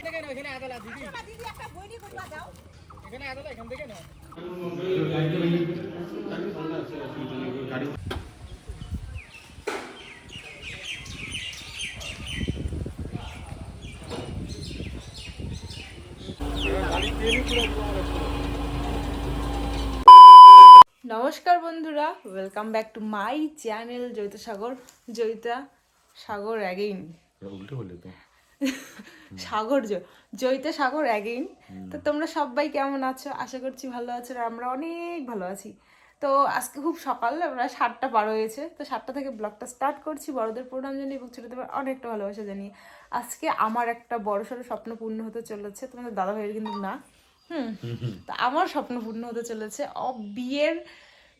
এখানে এখানে থেকে দিদি দিদি একটা বইনি করবা দাও এখানে আদালা এখান থেকে না নমস্কার বন্ধুরা welcome back to my channel Joyita Sagar. Joyita Sagar again উল্টো হলে তো। সাগর জয়িতা সাগর অ্যাগেইন তো তোমরা সবাই কেমন আছো? আশা করছি ভালো আছো আর আমরা অনেক ভালো আছি। তো আজকে খুব সকাল প্রায় সাতটা পার হয়েছে। তো সাতটা থেকে ব্লগটা স্টার্ট করছি। বড়দের প্রোগ্রাম জানিয়ে এবং ছোটদের অনেকটা ভালোবাসা জানিয়ে। আজকে আমার একটা বড় সড়ো স্বপ্ন পূর্ণ হতে চলেছে। তোমাদের দাদা ভাইয়ের কিন্তু না। হুম। তো আমার স্বপ্ন পূর্ণ হতে চলেছে। অ বিয়ের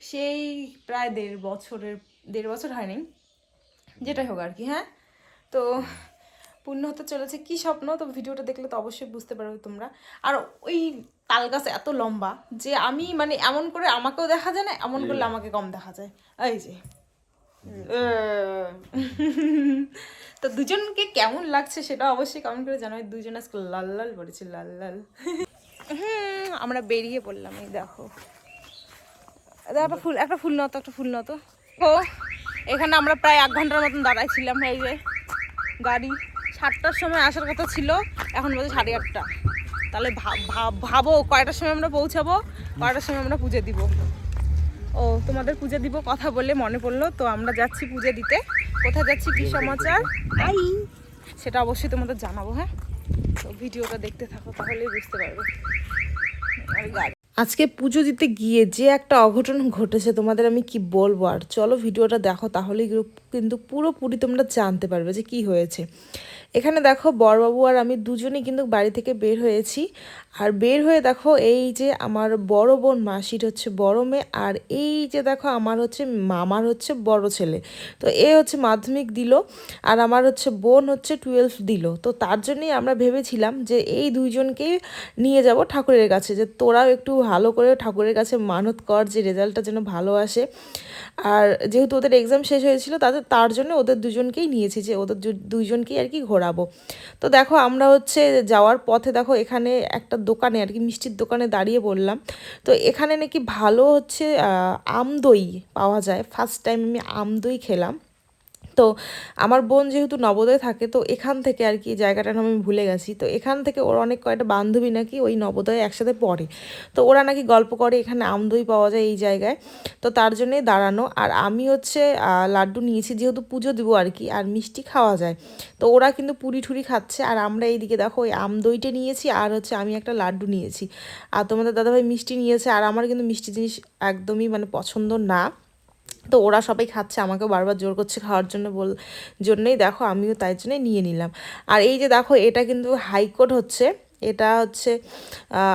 সেই প্রায় দেড় বছরের দেড় বছর হয়নি যেটাই হোক আর কি হ্যাঁ? তো পূর্ণ হতে চলেছে কি স্বপ্ন? তো ভিডিওটা দেখলে তো অবশ্যই বুঝতে পারবে তোমরা। আর ওই তাল গাছ এত লম্বা যে আমি মানে এমন করে আমাকেও দেখা যায় না এমন করলে আমাকে কম দেখা যায়। এই যে। তো দুজনকে কেমন লাগছে সেটা অবশ্যই কমেন্ট করে জানাবে। দুজন আজকে লাল লাল পড়েছে লাল লাল। হুম আমরা বেরিয়ে পড়লাম এই দেখো। একটা ফুল একটা ফুল নতো একটা ফুল নতো ও এখানে আমরা প্রায় এক ঘণ্টার মতন দাঁড়াইছিলাম এই যে গাড়ি। সাতটার সময় আসার কথা ছিল এখন বাজে সাড়ে আটটা। তাহলে ভাব- ভাব- ভাবো কয়টার সময় আমরা পৌঁছাবো? কয়টার সময় আমরা পুজো দিব? ও তোমাদের পুজো দিব কথা বলে মনে পড়ল তো আমরা যাচ্ছি পুজো দিতে। কোথায় যাচ্ছি কি সমাচার? আই। সেটা অবশ্যই তোমাদের জানাব হ্যাঁ? তো ভিডিওটা দেখতে থাকো তাহলেই বুঝতে পারবে। আর গাড়ি। আজকে পুজো দিতে গিয়ে যে একটা অঘটন ঘটেছে, তোমাদের আমি কি বলব? আর চলো ভিডিওটা দেখো, তাহলেই কিন্তু পুরোপুরি তোমরা জানতে পারবে যে কি হয়েছে। এখানে দেখো বড়বাবু আর আমি দুজনেই কিন্তু বাড়ি থেকে বের হয়েছি। আর বের হয়ে দেখো এই যে আমার বড় বোন মাসির হচ্ছে বড় মেয়ে, আর এই যে দেখো আমার হচ্ছে মামার হচ্ছে বড় ছেলে। তো এ হচ্ছে মাধ্যমিক দিল, আর আমার হচ্ছে বোন হচ্ছে টুয়েলভ দিল। তো তার জন্যই আমরা ভেবেছিলাম যে এই দুইজনকেই নিয়ে যাব ঠাকুরের কাছে, যে তোরাও একটু ভালো করে ঠাকুরের কাছে মানত কর যে রেজাল্টটা যেন ভালো আসে। আর যেহেতু ওদের এক্সাম শেষ হয়েছিল তাদের তার জন্য ওদের দুজনকেই নিয়েছি, যে ওদের দু- দুইজনকেই আর কি ঘোরাবো তো দেখো আমরা হচ্ছে যাওয়ার পথে দেখো এখানে একটা দোকানে আর কি মিষ্টির দোকানে দাঁড়িয়ে বললাম। তো এখানে নাকি ভালো হচ্ছে আম আমদই পাওয়া যায়। ফার্স্ট টাইম আমি আমদই খেলাম। তো আমার বোন যেহেতু নবোদয় থাকে, তো এখান থেকে আর কি জায়গাটার নাম আমি ভুলে গেছি। তো এখান থেকে ওর অনেক কয়েকটা বান্ধবী নাকি ওই নবোদয়ে একসাথে পড়ে। তো ওরা নাকি গল্প করে, এখানে আমদই পাওয়া যায় এই জায়গায়। তো তার জন্যই দাঁড়ানো। আর আমি হচ্ছে লাড্ডু নিয়েছি যেহেতু পুজো দেবো আর কি, আর মিষ্টি খাওয়া যায়। তো ওরা কিন্তু পুরি ঠুরি খাচ্ছে। আর আমরা এইদিকে দেখো, ওই আমদইটা নিয়েছি, আর হচ্ছে আমি একটা লাড্ডু নিয়েছি। আর তোমাদের দাদাভাই মিষ্টি নিয়েছে, আর আমার কিন্তু মিষ্টি জিনিস একদমই মানে পছন্দ না। তো ওরা সবাই খাচ্ছে আমাকে বারবার জোর করছে খাওয়ার জন্য বল, জন্যই দেখো আমিও তাই জন্যই নিয়ে নিলাম। আর এই যে দেখো, এটা কিন্তু হাইকোর্ট হচ্ছে। এটা হচ্ছে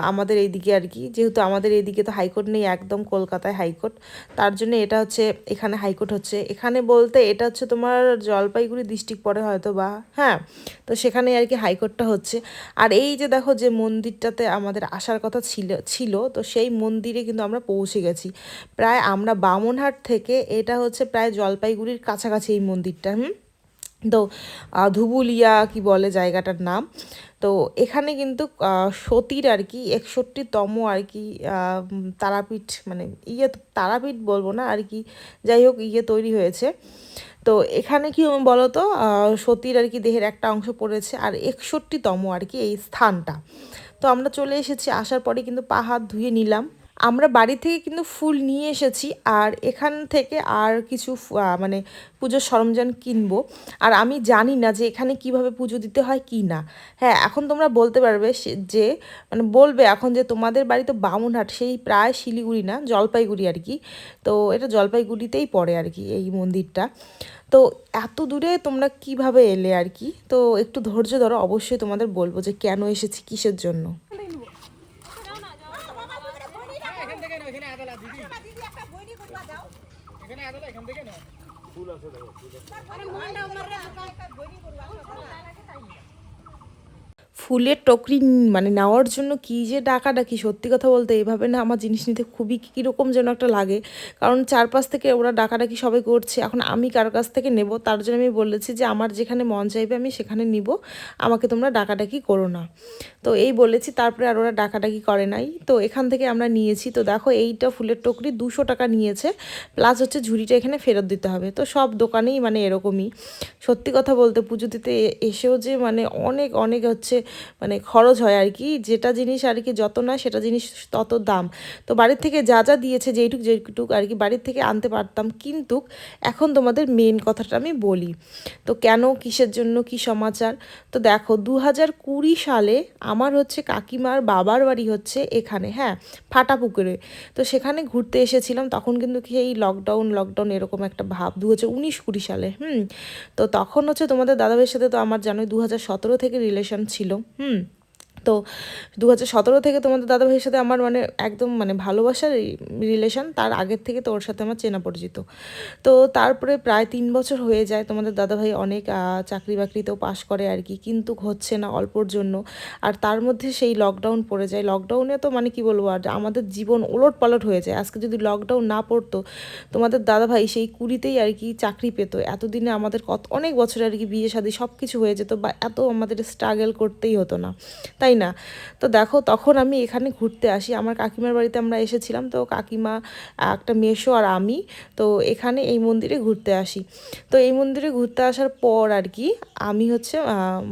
আমাদের এইদিকে আর কি। যেহেতু আমাদের এইদিকে তো হাইকোর্ট নেই, একদম কলকাতায় হাইকোর্ট। তার জন্য এটা হচ্ছে, এখানে হাইকোর্ট হচ্ছে। এখানে বলতে এটা হচ্ছে তোমার জলপাইগুড়ি ডিস্ট্রিক্ট পড়ে হয়তো বা হ্যাঁ? তো সেখানে আর কি হাইকোর্টটা হচ্ছে। আর এই যে দেখো যে মন্দিরটাতে আমাদের আসার কথা ছিল ছিল, তো সেই মন্দিরে কিন্তু আমরা পৌঁছে গেছি। প্রায় আমরা বামনহাট থেকে এটা হচ্ছে প্রায় জলপাইগুড়ির কাছাকাছি এই মন্দিরটা, হুম? তো ধুবুলিয়া কি বলে জায়গাটার নাম? তো এখানে কিন্তু সতীর আর কি একষট্টিতম আর কি তারাপীঠ মানে ইয়ে তারাপীঠ বলব না আর কি যাই হোক ইয়ে তৈরি হয়েছে। তো এখানে কি বলো তো সতীর আর কি দেহের একটা অংশ পড়েছে, আর একষট্টিতম আর কি এই স্থানটা। তো আমরা চলে এসেছি, আসার পরে কিন্তু পা হাত ধুয়ে নিলাম। আমরা বাড়ি থেকে কিন্তু ফুল নিয়ে এসেছি আর এখান থেকে আর কিছু মানে পুজোর সরঞ্জাম কিনবো। আর আমি জানি না যে এখানে কীভাবে পুজো দিতে হয় কি না। হ্যাঁ এখন তোমরা বলতে পারবে যে মানে বলবে এখন যে তোমাদের বাড়ি তো বামুনহাট, সেই প্রায় শিলিগুড়ি না, জলপাইগুড়ি আর কি। তো এটা জলপাইগুড়িতেই পড়ে আর কি এই মন্দিরটা। তো এত দূরে তোমরা কীভাবে এলে আর কি? তো একটু ধৈর্য ধরো, অবশ্যই তোমাদের বলব যে কেন এসেছি কিসের জন্য এখান থেকে না এখানে আদালা দিদি দিদি একটা বইনি করবা দাও এখানে আদালা এখান থেকে না আরে মনটা মাররে একটা বইনি করবা ফুলের টকরি মানে নেওয়ার জন্য কী যে ডাকাডাকি, সত্যি কথা বলতে এভাবে না আমার জিনিস নিতে খুবই কীরকম যেন একটা লাগে। কারণ চারপাশ থেকে ওরা ডাকাডাকি সবাই করছে। এখন আমি কার কাছ থেকে নেব, তার জন্য আমি বলেছি যে আমার যেখানে মন চাইবে আমি সেখানে নিব, আমাকে তোমরা ডাকাডাকি করো না। তো এই বলেছি, তারপরে আর ওরা ডাকাডাকি করে নাই। তো এখান থেকে আমরা নিয়েছি, তো দেখো এইটা ফুলের টকরি দুশো টাকা নিয়েছে প্লাস হচ্ছে ঝুড়িটা এখানে ফেরত দিতে হবে। তো সব দোকানেই মানে এরকমই। সত্যি কথা বলতে পুজো দিতে এসেও যে মানে অনেক অনেক হচ্ছে মানে খরচ হয় আর কি, যেটা জিনিস আর কি যত না সেটা জিনিস তত দাম। তো বাড়ির থেকে যা যা দিয়েছে যেইটুক যেইটুক আর কি বাড়ির থেকে আনতে পারতাম, কিন্তু এখন তোমাদের মেন কথাটা আমি বলি। তো কেন, কিসের জন্য, কি সমাচার? তো দেখো দু হাজার কুড়ি সালে আমার হচ্ছে কাকিমার বাবার বাড়ি হচ্ছে এখানে হ্যাঁ ফাটা পুকুরে তো সেখানে ঘুরতে এসেছিলাম, তখন কিন্তু কি এই লকডাউন লকডাউন এরকম একটা ভাব দু হাজার উনিশ কুড়ি সালে, হুম। তো তখন হচ্ছে তোমাদের দাদাভাইয়ের সাথে তো আমার জানোই দু হাজার সতেরো থেকে রিলেশন ছিল। হুম তো দু হাজার সতেরো থেকে তোমাদের দাদাভাইয়ের সাথে আমার মানে একদম মানে ভালোবাসার রিলেশন তার আগের থেকে তো ওর সাথে আমার চেনা পরিচিত। তো তারপরে প্রায় তিন বছর হয়ে যায় তোমাদের দাদাভাই অনেক চাকরি বাকরিতেও পাশ করে আর কি, কিন্তু হচ্ছে না অল্পর জন্য। আর তার মধ্যে সেই লকডাউন পড়ে যায়। লকডাউনে তো মানে কি বলব, আর আমাদের জীবন ওলট পালট হয়ে যায়। আজকে যদি লকডাউন না পড়তো, তোমাদের দাদাভাই সেই কুড়িতেই আর কি চাকরি পেতো। এতদিনে আমাদের কত, অনেক বছর আর কি বিয়ে শাদী সব কিছু হয়ে যেত, বা এত আমাদের স্ট্রাগল করতেই হতো না। তাই না। তো দেখো, তখন আমি এখানে ঘুরতে আসি। আমার কাকিমার বাড়িতে আমরা এসেছিলাম। তো কাকিমা, একটা মেশো আর আমি, তো এখানে এই মন্দিরে ঘুরতে আসি। তো এই মন্দিরে ঘুরতে আসার পর আর কি, আমি হচ্ছে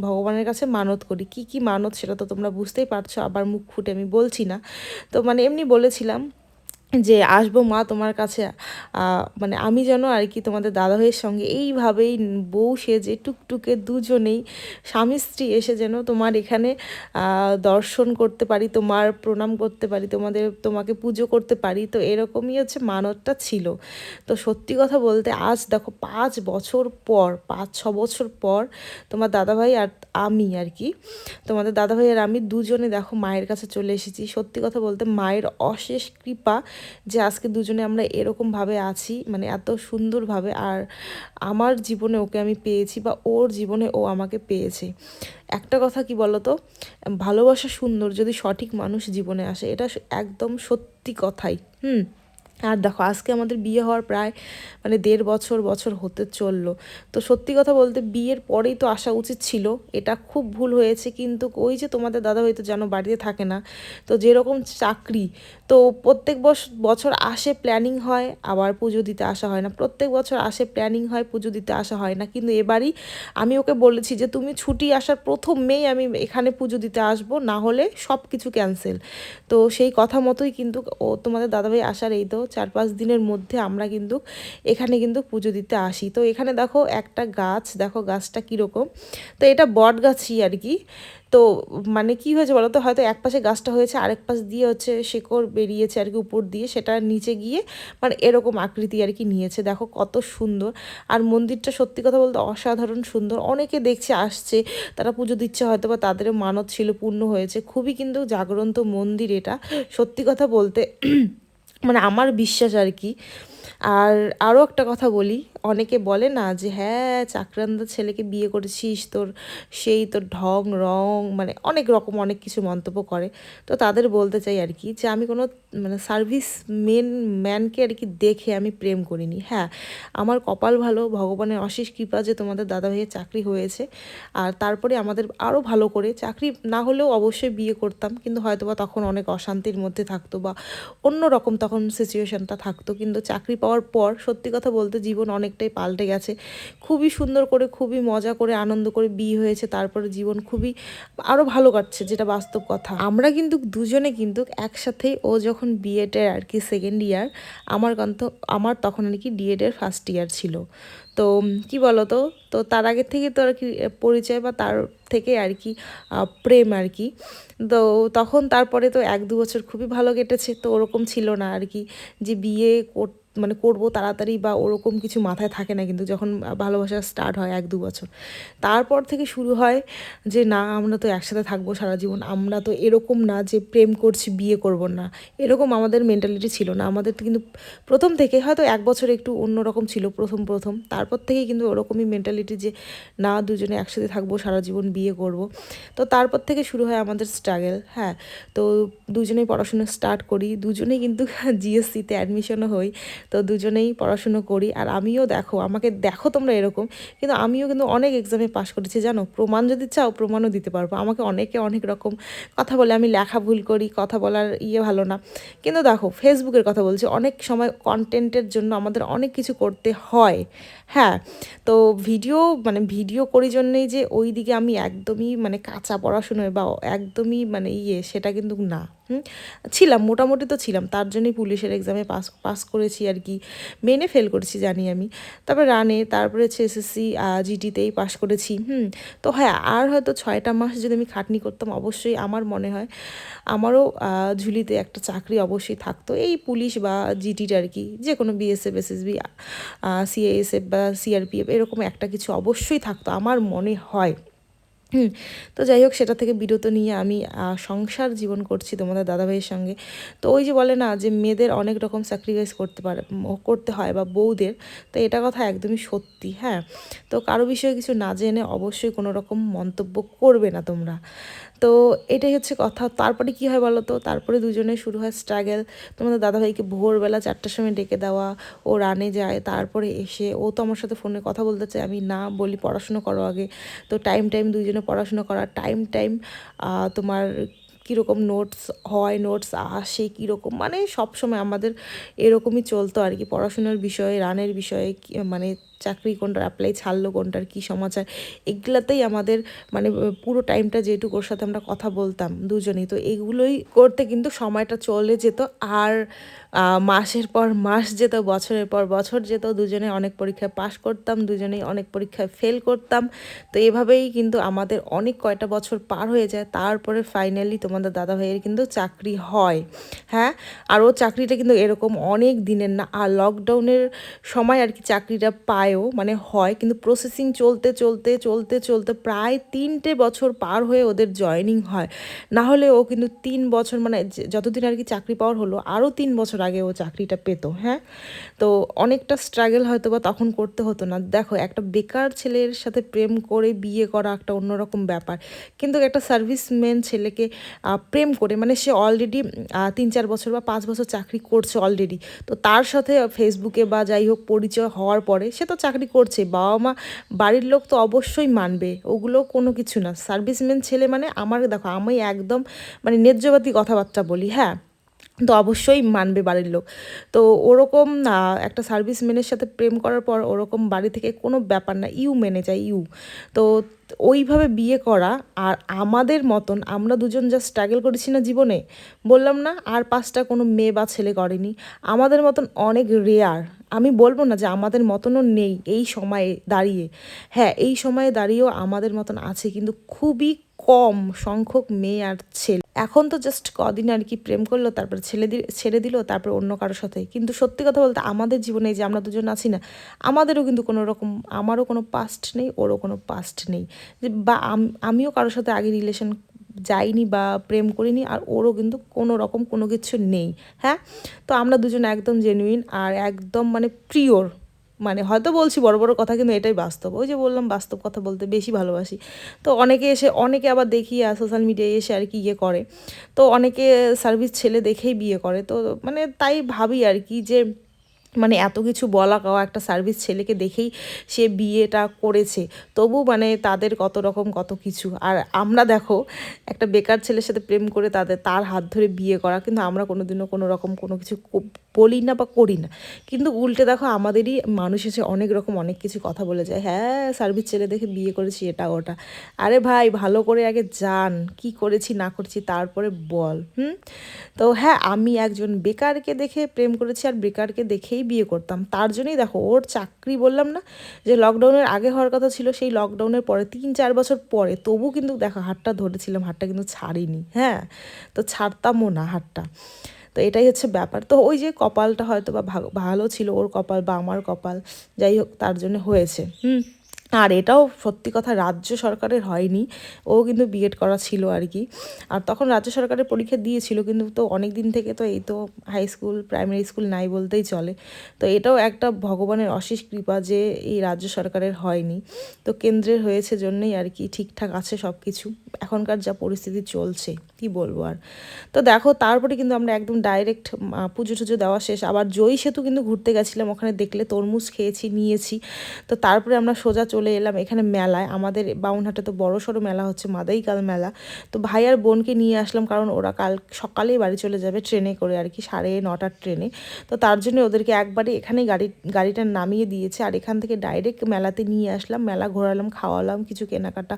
ভগবানের কাছে মানত করি। কি কি মানত সেটা তো তোমরা বুঝতেই পারছ, আবার মুখ ফুটে আমি বলছি না। তো মানে এমনি বলেছিলাম যে আসব মা তোমার কাছে মানে আমি যেন আর কি তোমাদের দাদাভাইয়ের সঙ্গে এইভাবেই বউ সেজে টুকটুকে দুজনেই, স্বামী স্ত্রী এসে যেন তোমার এখানে দর্শন করতে পারি, তোমার প্রণাম করতে পারি, তোমাদের, তোমাকে পুজো করতে পারি। তো এরকমই হচ্ছে মানতটা ছিল। তো সত্যি কথা বলতে আজ দেখো পাঁচ বছর পর, পাঁচ, ছ বছর পর তোমার দাদাভাই আর আমি আর কি, তোমাদের দাদাভাই আর আমি দুজনে দেখো মায়ের কাছে চলে এসেছি। সত্যি কথা বলতে মায়ের অশেষ কৃপা যে আজকে দুজনে আমরা এরকমভাবে আছি মানে এত সুন্দরভাবে, আর আমার জীবনে ওকে আমি পেয়েছি বা ওর জীবনে ও আমাকে পেয়েছে। একটা কথা কি বলতো? ভালোবাসা সুন্দর যদি সঠিক মানুষ জীবনে আসে, এটা একদম সত্যি কথাই, হুম? আর দেখো, আজকে আমাদের বিয়ে হওয়ার প্রায় মানে দেড় বছর বছর হতে চলল। তো সত্যি কথা বলতে বিয়ের পরেই তো আসা উচিত ছিল। এটা খুব ভুল হয়েছে, কিন্তু ওই যে তোমাদের দাদা হয়তো জানো বাড়িতে থাকে না। তো যেরকম চাকরি, তো প্রত্যেক বছর আসে প্ল্যানিং হয়, আবার পুজো দিতে আসা হয় না। প্রত্যেক বছর আসে প্ল্যানিং হয়, পুজো দিতে আসা হয় না। কিন্তু এবারই আমি ওকে বলেছি যে, তুমি ছুটি আসার প্রথম মেই আমি এখানে পুজো দিতে আসব, না হলে সব কিছু ক্যান্সেল তো সেই কথা মতোই কিন্তু ও তোমাদের দাদাভাই আসার এই তো চার পাঁচ দিনের মধ্যে আমরা কিন্তু এখানে কিন্তু পুজো দিতে আসি। তো এখানে দেখো একটা গাছ, দেখো গাছটা কীরকম। তো এটা বট গাছই আর কি। তো মানে কি হয়েছে বলো তো? হয়তো এক পাশে গাছটা হয়েছে, আরেক পাশ দিয়ে হচ্ছে শেকড় বেরিয়েছে আর কি উপর দিয়ে। সেটা নিচে গিয়ে মানে এরকম আকৃতি আর কি নিয়েছে। দেখো কত সুন্দর। আর মন্দিরটা সত্যি কথা বলতে অসাধারণ সুন্দর। অনেকে দেখছে, আসছে, তারা পুজো দিচ্ছে, হয়তো বা তাদের মানত ছিল পূর্ণ হয়েছে। খুবই কিন্তু জাগ্রন্ত মন্দির এটা। সত্যি কথা বলতে মানে আমার বিশ্বাস আর কি। আর আরও একটা কথা বলি অনেকে বলে না যে হ্যাঁ চাকরান্দা ছেলেকে বিয়ে করেছিস, তোর সেই তোর ঢং, রং মানে অনেক রকম অনেক কিছু মন্তব্য করে। তো তাদের বলতে চাই আর কি যে, আমি কোনো মানে সার্ভিস মেন, ম্যানকে আর কি দেখে আমি প্রেম করিনি। হ্যাঁ আমার কপাল ভালো, ভগবানের অশেষ কৃপা যে, তোমাদের দাদা ভাইয়ের চাকরি হয়েছে। আর তারপরে আমাদের আরও ভালো করে চাকরি না হলেও অবশ্যই বিয়ে করতাম, কিন্তু হয়তো বা তখন অনেক অশান্তির মধ্যে থাকতো বা অন্য রকম তখন সিচুয়েশনটা থাকতো। কিন্তু চাকরি পাওয়ার পর সত্যি কথা বলতে জীবন অনেকটাই পাল্টে গেছে। খুবই সুন্দর করে, খুবই মজা করে, আনন্দ করে বিয়ে হয়েছে। তারপরে জীবন খুবই আরও ভালো কাটছে, যেটা বাস্তব কথা। আমরা কিন্তু দুজনে কিন্তু একসাথেই ও যখন বিএডের আর কি সেকেন্ড ইয়ার আমার কিন্তু আমার তখন আর কি ডিএডের ফার্স্ট ইয়ার ছিল। তো কি বলো তো তার আগে থেকে তো আর কি পরিচয় বা তার থেকে আর কি প্রেম আর কি। তো তখন তারপরে তো এক দু বছর খুবই ভালো কেটেছে, তো ওরকম ছিল না আর কি যে বিয়ে কর- মানে করব তাড়াতাড়ি বা ওরকম কিছু মাথায় থাকে না, কিন্তু যখন ভালোবাসা স্টার্ট হয় এক দু বছর। তারপর থেকে শুরু হয় যে, না, আমরা তো একসাথে থাকব সারা জীবন, আমরা তো এরকম না যে, প্রেম করছি, বিয়ে করব না। এরকম আমাদের মেন্টালিটি ছিল না। আমাদের তো কিন্তু প্রথম থেকে হয়তো এক বছর একটু অন্যরকম ছিল, প্রথম প্রথম। তারপর থেকেই কিন্তু ওরকমই মেন্টালিটি যে, না, দুজনে একসাথে থাকব, সারা জীবন বিয়ে করব। তো তারপর থেকে শুরু হয় আমাদের স্ট্রাগল হ্যাঁ। তো দুজনেই পড়াশোনা স্টার্ট করি। দুজনেই কিন্তু জিএসসিতে অ্যাডমিশনও হই। তো দুজনেই পড়াশুনো করি। আর আমিও দেখো, আমাকে দেখো তোমরা এরকম, কিন্তু আমিও কিন্তু অনেক এক্সামে পাশ করেছি, জানো? প্রমাণ যদি চাও, প্রমাণও দিতে পারব। আমাকে অনেকে অনেক রকম কথা বলে, আমি লেখা ভুল করি, কথা বলার ইয়ে ভালো না। কিন্তু দেখো ফেসবুকের কথা বলছি, অনেক সময় কন্টেন্টের জন্য আমাদের অনেক কিছু করতে হয়। হ্যাঁ তো ভিডিও মানে ভিডিও করি জন্যই যে ওই দিকে আমি একদমই মানে কাঁচা পড়াশুনোয় বা একদমই মানে ইয়ে সেটা কিন্তু না। ছিলাম, মোটামুটি তো ছিলাম। তার জন্যই পুলিশের এক্সামে পাস পাস করেছি আর কি। মেনে ফেল করেছি, জানি আমি। তারপরে রানে তারপরে হচ্ছে এসএসসি জিটিতেই পাস করেছি, হুম? তো হ্যাঁ আর হয়তো ছয়টা মাস যদি আমি খাটনি করতাম, অবশ্যই আমার মনে হয় আমারও ঝুলিতে একটা চাকরি অবশ্যই থাকতো। এই পুলিশ বা জিটির আর কি যে কোনো বিএসএফ এসএসবি সিএএসএফ বা সিআরপিএফ এরকম একটা কিছু অবশ্যই থাকতো, আমার মনে হয়। তো যাই হোক, সেটা থেকে বিরত নিয়ে আমি সংসার জীবন করছি তোমাদের দাদাভাইয়ের সঙ্গে। তো ওই যে বলে না যে মেয়েদের অনেক রকম স্যাক্রিফাইস করতে পারে করতে হয় বা বউদের, তো এটা কথা একদমই সত্যি হ্যাঁ? তো কারও বিষয়ে কিছু না জেনে অবশ্যই কোনো রকম মন্তব্য করবে না তোমরা। তো এটাই হচ্ছে কথা। তারপরে কি হয় বলো তো? তারপরে দুজনে শুরু হয় স্ট্রাগেল তোমাদের দাদাভাইকে ভোরবেলা চারটার সময় ডেকে দেওয়া। ও রানে যায়, তারপরে এসে ও তো আমার সাথে ফোনে কথা বলতে চায়। আমি, না, বলি পড়াশুনো করো আগে। তো টাইম টাইম দুজনে পড়াশুনো করা টাইম টাইম তোমার কীরকম নোটস হয় নোটস আসে কীরকম? মানে সবসময় আমাদের এরকমই চলতো আর কি। পড়াশোনার বিষয়ে, রানের বিষয়ে মানে চাকরি কোনটার অ্যাপ্লাই ছাড়লো কোনটার, কী সমাচার, এগুলাতেই আমাদের মানে পুরো টাইমটা যেটুকু ওর সাথে আমরা কথা বলতাম দুজনেই। তো এগুলোই করতে কিন্তু সময়টা চলে যেত। আর মাসের পর মাস যেত, বছরের পর বছর যেত, দুজনে অনেক পরীক্ষায় পাশ করতাম, দুজনেই অনেক পরীক্ষায় ফেল করতাম। তো এভাবেই কিন্তু আমাদের অনেক কয়টা বছর পার হয়ে যায়, তারপরে ফাইনালি তোমাদের দাদা ভাইয়ের কিন্তু চাকরি হয়। হ্যাঁ? আর ও চাকরিটা কিন্তু এরকম অনেক দিনের না, আর লকডাউনের সময় আর কি চাকরিটা পায়ও মানে হয়, কিন্তু প্রসেসিং চলতে চলতে চলতে চলতে প্রায় তিনটে বছর পার হয়ে ওদের জয়েনিং হয়। না হলে ও কিন্তু তিন বছর মানে যতদিন আর কি চাকরি পাওয়ার হলো, আরও তিন বছর আগে ও চাকরিটা পেতো হ্যাঁ? তো অনেকটা স্ট্রাগল হয়তো বা তখন করতে হতো না। দেখো, একটা বেকার ছেলের সাথে প্রেম করে বিয়ে করা একটা অন্যরকম ব্যাপার। কিন্তু একটা সার্ভিসম্যান ছেলেকে প্রেম করে মানে সে অলরেডি তিন চার বছর বা পাঁচ বছর চাকরি করছে অলরেডি তো তার সাথে ফেসবুকে বা যাই হোক পরিচয় হওয়ার পরে সে তো চাকরি করছে। বাবা মা, বাড়ির লোক তো অবশ্যই মানবে, ওগুলো কোনো কিছু না। সার্ভিসম্যান ছেলে মানে আমার, দেখো, আমি একদম মানে ন্যায্যবাদী কথাবার্তা বলি হ্যাঁ? তো অবশ্যই মানবে বাড়ির লোক। তো ওরকম একটা সার্ভিসম্যানের সাথে প্রেম করার পর ওরকম বাড়ি থেকে কোনো ব্যাপার না, ইউ মেনে যায়, ইউ। তো ওইভাবে বিয়ে করা আর আমাদের মতন, আমরা দুজন যা স্ট্রাগল করেছি না জীবনে, বললাম না আর পাঁচটা কোনো মেয়ে বা ছেলে করেনি। আমাদের মতন অনেক রেয়ার আমি বলব না যে আমাদের মতনও নেই এই সময়ে দাঁড়িয়ে। হ্যাঁ এই সময়ে দাঁড়িয়েও আমাদের মতন আছে, কিন্তু খুবই কম সংখ্যক মেয়ে আর ছেলে। এখন তো জাস্ট কদিন আর কি প্রেম করল, তারপর ছেলে দি, ছেড়ে দিল, তারপর অন্য কারোর সাথে। কিন্তু সত্যি কথা বলতে আমাদের জীবনে যে আমরা দুজন আছি না, আমাদেরও কিন্তু কোনো রকম, আমারও কোনো পাস্ট নেই, ওরও কোনো পাস্ট নেই। যে বা আম- আমিও কারোর সাথে আগে রিলেশন যাইনি বা প্রেম করিনি, আর ওরও কিন্তু কোনো রকম কোনো কিছু নেই হ্যাঁ? তো আমরা দুজন একদম জেনুইন আর একদম মানে প্রিয়র মানে হয়তো বলছি বড় বড় কথা, কিন্তু এটাই বাস্তব। ওই যে বললাম, বাস্তব কথা বলতে বেশি ভালোবাসি। তো অনেকে এসে, অনেকে আবার দেখি আর সোশ্যাল মিডিয়ায় এসে আর কি ইয়ে করে। তো অনেকে সার্ভিস ছেলে দেখেই বিয়ে করে। তো মানে তাই ভাবি আর কি যে মানে এত কিছু বলা কাওয়া একটা সার্ভিস ছেলেকে দেখেই সে বিয়েটা করেছে। তবু মানে তাদের কত রকম কত কিছু। আর আমরা দেখো, একটা বেকার ছেলের সাথে প্রেম করে তাদের, তার হাত ধরে বিয়ে করা, কিন্তু আমরা কোনোদিনও কোনো রকম কোনো কিছু বলি না বা করি না। কিন্তু উল্টে দেখো আমাদেরই মানুষ এসে অনেক রকম অনেক কিছু কথা বলে যায় হ্যাঁ সার্ভিস ছেলে দেখে বিয়ে করেছি, এটা ওটা। আরে ভাই, ভালো করে আগে জান, কি করেছি, না করেছি, তারপরে বল, হুম? তো হ্যাঁ আমি একজন বেকারকে দেখে প্রেম করেছি আর বেকারকে দেখেই বিয়ে করতাম। তার জন্যই দেখো, ওর চাকরি বললাম না, যে লকডাউনের আগে হওয়ার কথা ছিল, সেই লকডাউনের পরে তিন, চার বছর পরে, তবু কিন্তু দেখো হাতটা ধরেছিলাম, হাতটা কিন্তু ছাড়িনি হ্যাঁ? তো ছাড়তামও না হাতটা। তো এটাই হচ্ছে ব্যাপার। তো ওই যে কপালটা হয়তো বা ভালো ছিল ওর কপাল বা আমার কপাল, যাই হোক তার জন্য হয়েছে। হুম। আর এটাও সত্যি কথা রাজ্য সরকারের হয়নি। ও কিন্তু বিএড করা ছিল আর কি। আর তখন রাজ্য সরকারের পরীক্ষা দিয়েছিল, কিন্তু তো অনেক দিন থেকে তো এই তো হাই স্কুল প্রাইমারি স্কুল নাই বলতেই চলে। তো এটাও একটা ভগবানের অশেষ কৃপা যে এই রাজ্য সরকারের হয়নি। তো কেন্দ্রের হয়েছে জন্যই আর কি ঠিকঠাক আছে সব কিছু এখনকার যা পরিস্থিতি চলছে, কি বলব আর। তো দেখো, তারপরে কিন্তু আমরা একদম ডাইরেক্ট পুজো টুজো দেওয়া শেষ। আবার জয়ী সেতু কিন্তু ঘুরতে গেছিলাম, ওখানে দেখলে তরমুজ খেয়েছি, নিয়েছি। তো তারপরে আমরা সোজা চলে এলাম এখানে মেলায়। আমাদের বাউনহাটে তো বড় সড়ো মেলা হচ্ছে মাদাইকাল মেলা। তো ভাই আর বোনকে নিয়ে আসলাম কারণ ওরা কাল সকালেই বাড়ি চলে যাবে ট্রেনে করে আর কি, সাড়ে নটার ট্রেনে। তো তার জন্য ওদেরকে একবারে এখানেই গাড়ি, গাড়িটা নামিয়ে দিয়েছে আর এখান থেকে ডাইরেক্ট মেলাতে নিয়ে আসলাম, মেলা ঘোরালাম, খাওয়ালাম, কিছু কেনাকাটা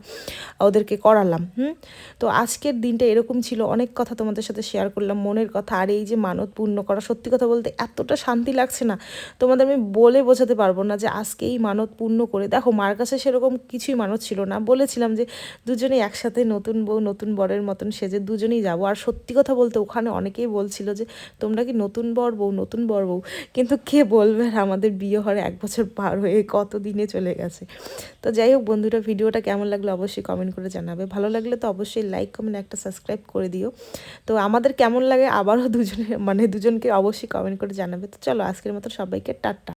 ওদেরকে করালাম, হুম? তো আজকের দিনটা এরকম ছিল, অনেক কথা তোমাদের সাথে শেয়ার করলাম, মনের কথা। আর এই যে মানত পূর্ণ করা, সত্যি কথা বলতে এতটা শান্তি লাগছে না। তোমাদের আমি বলে বোঝাতে পারব না যে আজকে এই মানত পূর্ণ করে, দেখো মার কাছে সেরকম কিছুই মানত ছিল না। বলেছিলাম যে, দুজনেই একসাথে নতুন বউ, নতুন বরের মতন সেজে দুজনেই যাব। আর সত্যি কথা বলতে ওখানে অনেকেই বলছিল যে, তোমরা কি নতুন বর বউ, নতুন বর বউ? কিন্তু কে বলবে আমাদের বিয়ে হওয়ার এক বছর পার হয়ে কত দিনে চলে গেছে। তো যাই হোক বন্ধুরা, ভিডিওটা কেমন লাগল অবশ্যই কমেন্ট করে জানাবে। ভালো লাগলে তো অবশ্যই লাইক কমেন্ট একটা সাবস্ক্রাইব করে দিও। তো আমাদের কেমন লাগে আবারও দুজনে মানে দুজনকে অবশ্যই কমেন্ট করে জানাবে। তো চলো আজকের মতো সবাইকে টাটা।